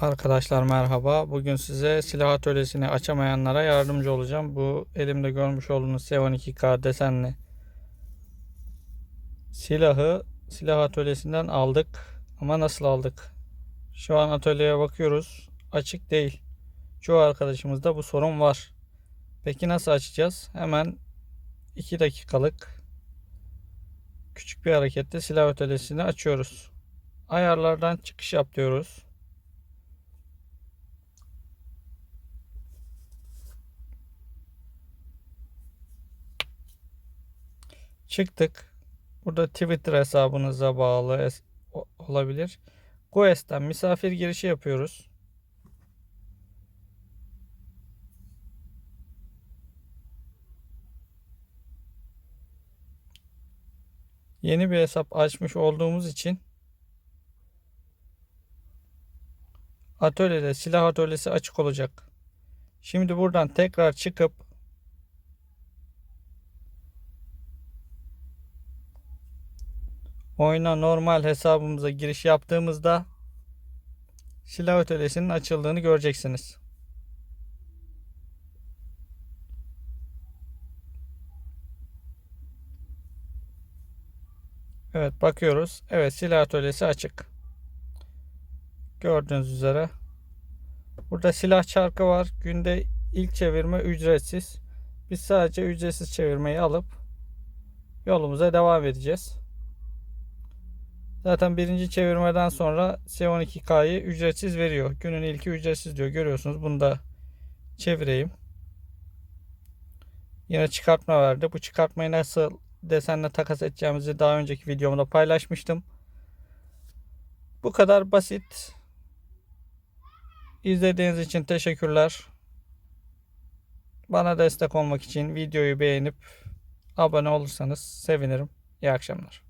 Arkadaşlar merhaba. Bugün size silah atölyesini açamayanlara yardımcı olacağım. Bu elimde görmüş olduğunuz C12K desenli silahı silah atölyesinden aldık. Ama nasıl aldık? Şu an atölyeye bakıyoruz. Açık değil. Çoğu arkadaşımızda bu sorun var. Peki nasıl açacağız? Hemen 2 dakikalık küçük bir hareketle silah atölyesini açıyoruz. Ayarlardan çıkış yap diyoruz. Çıktık. Burada Twitter hesabınıza bağlı olabilir. Quest'ten misafir girişi yapıyoruz. Yeni bir hesap açmış olduğumuz için atölyede silah atölyesi açık olacak. Şimdi buradan tekrar çıkıp oyuna normal hesabımıza giriş yaptığımızda silah atölyesinin açıldığını göreceksiniz. Evet bakıyoruz. Evet silah atölyesi açık. Gördüğünüz üzere. Burada silah çarkı var. Günde ilk çevirme ücretsiz. Biz sadece ücretsiz çevirmeyi alıp yolumuza devam edeceğiz. Zaten birinci çevirmeden sonra C12K'yı ücretsiz veriyor. Günün ilki ücretsiz diyor. Görüyorsunuz. Bunu da çevireyim. Yine çıkartma verdi. Bu çıkartmayı nasıl desenle takas edeceğimizi daha önceki videomda paylaşmıştım. Bu kadar basit. İzlediğiniz için teşekkürler. Bana destek olmak için videoyu beğenip abone olursanız sevinirim. İyi akşamlar.